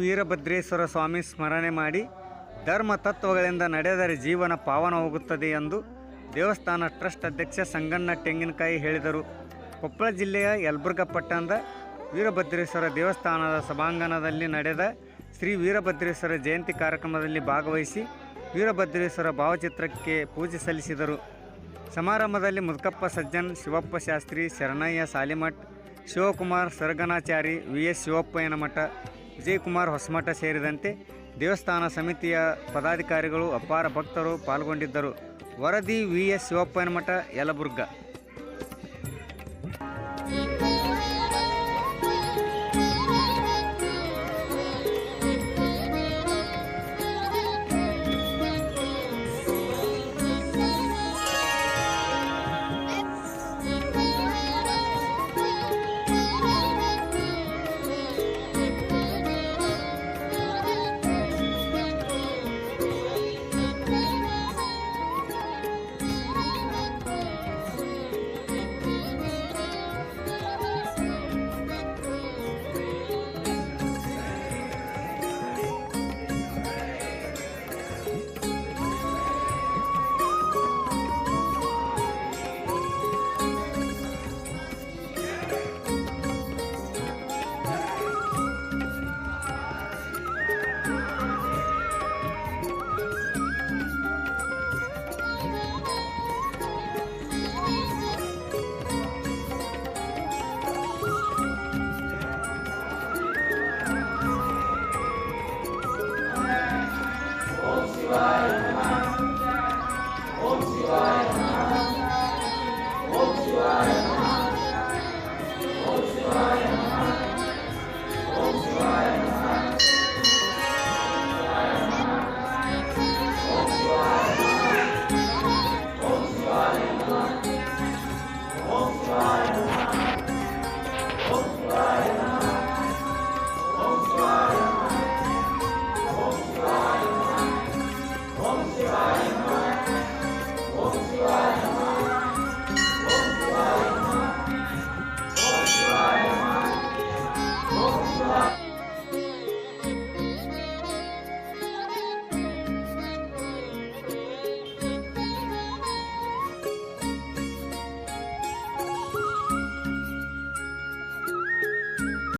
ವೀರಭದ್ರೇಶ್ವರ ಸ್ವಾಮಿ ಸ್ಮರಣೆ ಮಾಡಿ ಧರ್ಮ ತತ್ವಗಳಿಂದ ನಡೆದರೆ ಜೀವನ ಪಾವನ ಹೋಗುತ್ತದೆ ಎಂದು ದೇವಸ್ಥಾನ ಟ್ರಸ್ಟ್ ಅಧ್ಯಕ್ಷ ಸಂಗಣ್ಣ ತೆಂಗಿನಕಾಯಿ ಹೇಳಿದರು. ಕೊಪ್ಪಳ ಜಿಲ್ಲೆಯ ಯಲಬುರ್ಗ ಪಟ್ಟಣದ ವೀರಭದ್ರೇಶ್ವರ ದೇವಸ್ಥಾನದ ಸಭಾಂಗಣದಲ್ಲಿ ನಡೆದ ಶ್ರೀ ವೀರಭದ್ರೇಶ್ವರ ಜಯಂತಿ ಕಾರ್ಯಕ್ರಮದಲ್ಲಿ ಭಾಗವಹಿಸಿ ವೀರಭದ್ರೇಶ್ವರ ಭಾವಚಿತ್ರಕ್ಕೆ ಪೂಜೆ ಸಲ್ಲಿಸಿದರು. ಸಮಾರಂಭದಲ್ಲಿ ಮುದುಕಪ್ಪ ಸಜ್ಜನ್, ಶಿವಪ್ಪ ಶಾಸ್ತ್ರಿ, ಶರಣಯ್ಯ ಸಾಲಿಮಠ್, ಶಿವಕುಮಾರ್ ಸರ್ಗನಾಚಾರಿ ವಿ ಎಸ್ ಶಿವಪ್ಪಯ್ಯನ ಮಠ ವಿಜಯಕುಮಾರ್ ಹೊಸಮಠ ಸೇರಿದಂತೆ ದೇವಸ್ಥಾನ ಸಮಿತಿಯ ಪದಾಧಿಕಾರಿಗಳು ಅಪಾರ ಭಕ್ತರು ಪಾಲ್ಗೊಂಡಿದ್ದರು. ವರದಿ ವಿ ಎಸ್ ಶಿವಪ್ಪನಮಠ ಯಲಬುರ್ಗ.